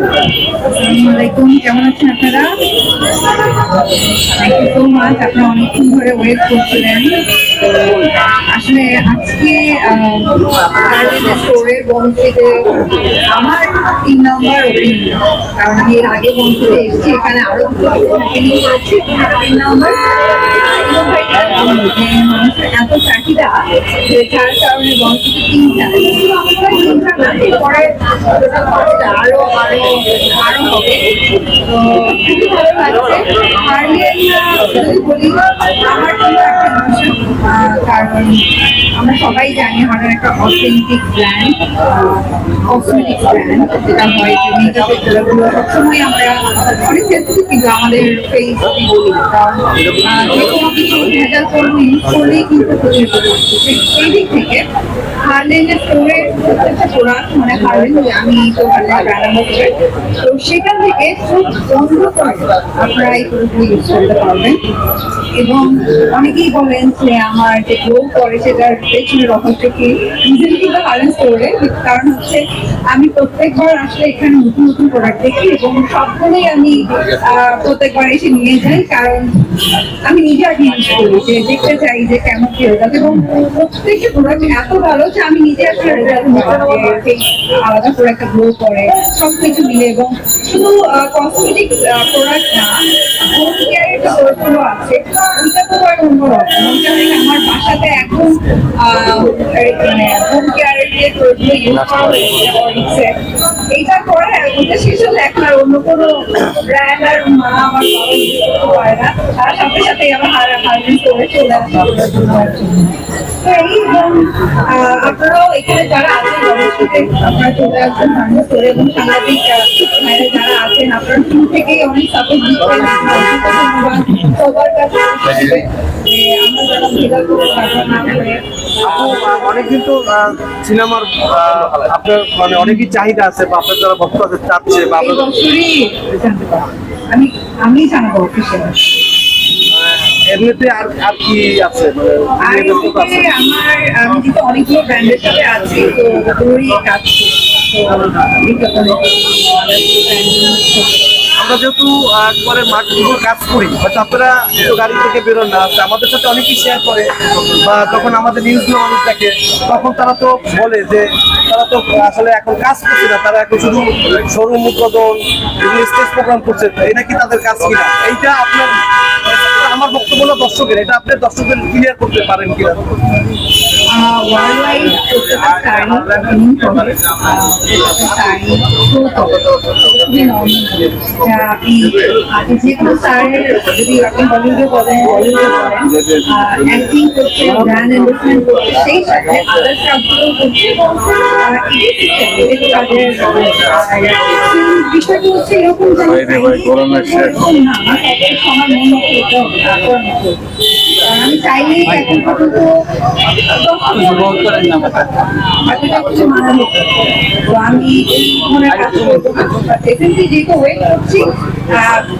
আসসালামু আলাইকুম, কেমন আছেন আপনারা? থ্যাংক ইউ সো মাচ আপনারা অনেকক্ষণ ধরে ওয়েট করছিলেন। আসলে আজকে স্টোরের বন্ধুতে আমার তিন নম্বর ওপেনিং কারণ আমি এর আগে বন্ধুতে এসেছি, এখানে আরও তিন নম্বর। এত চাহিদা যে যার কারণে বন্ধুতে তিনটা। পরে আরও আরও আরও হবে। খুবই ভালো লাগছে বলি আমার জন্য একটা কারণ আমরা সবাই জানি হার্লিয়ান একটা অথেন্টিক ব্র্যান্ড কসমেটিক ব্র্যান্ড যেটা হয় যে মেকআপের সবসময় আমরা অনেক সেন্সিটিভ কিন্তু আমাদের ফেস বলি যে কোনো কিছু ভেজাল করব ইউজ করলেই কিন্তু প্রচলিত সেই দিক থেকে হার্লেনের স্টোরের প্রত্যেকটা প্রোডাক্ট মানে হার্লেন আমি তো হার্লেন ব্র্যান্ড অ্যাম্বাসেডর তো সেখান থেকে খুব বন্ধ করে আপনারা এই ইউজ করতে পারবেন। এবং অনেকেই বলেন যে আমার যে গ্লো করে সেটার পেছনে রহস্য কি? রিজেন্টলি কিন্তু হার্লেন স্টোরে কারণ হচ্ছে আমি প্রত্যেকবার আসলে এখানে নতুন নতুন প্রোডাক্ট দেখি এবং সবগুলোই আমি প্রত্যেকবার এসে নিয়ে যাই। কারণ আমি নিজে আগে ইউজ করি যে দেখতে চাই যে কেমন কি রেজাল্ট এবং প্রত্যেকটা প্রোডাক্ট এত ভালো যে আমি নিজে আসলে রেজাল্ট আলাদা করে একটা গ্লো করে সব কিছু মিলে এবং শুধু কসমেটিক প্রোডাক্ট না হোম কেয়ারের যে প্রোডাক্টগুলো আছে। ওইটা তো আর অন্যরকম ওইটা থেকে আমার বাসাতে এখন মানে হোম কেয়ারের যে প্রোডাক্টগুলো ইউজ করা হয়েছে এইটা করে ওটা শেষ হলে এখন আর অন্য কোনো ব্র্যান্ড আর মা আমার বাবা করতে পারে না। তার সাথে সাথে আমার হার হার্ডেন করে চলে আসে। তো এই এবং আহ, আপনারাও এখানে যারা আপনারা অনেক অনেকদিন তো সিনেমার আপনার মানে অনেকই চাহিদা আছে বা আপনার যারা ভক্ত আছে, চাচ্ছে বা আমি আমি জানাব এমনিতে আর আর কি আছে? মানে আমার আমি যেহেতু অনেকগুলো ব্র্যান্ডের সাথে আছি তো ওগুলোরই কাজ করি। আমরা যেহেতু একবারে কাজ হয়তো আপনারা গাড়ি থেকে বেরোন না আমাদের সাথে অনেকেই শেয়ার করে বা যখন আমাদের নিউজগুলো মানুষ দেখে তখন তারা তো বলে যে তারা তো আসলে এখন কাজ করছে না তারা এখন শুধু শোরুম উদ্বোধন স্টেজ প্রোগ্রাম করছে এটা কি তাদের কাজ কিনা? এইটা আপনার হলো দর্শকের এটা আপনি দর্শকের ক্লিয়ার করতে পারেন কিনা? ওয়ার্ল্ড ওয়াইড প্রত্যেকটা ইউনিক হবে প্রত্যেকটা শাড়ি খুবই বিষয়টা হচ্ছে এরকম মন আমি চাইলে এখন পর্যন্ত বাকিটা হচ্ছে মানানো তো আমি এই ধরনের কাজ করব। ডেফিনেটলি যেহেতু ওয়েট করছি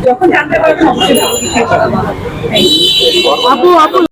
যখন জানতে পারব অবশ্যই ভালো কিছু আপু আপু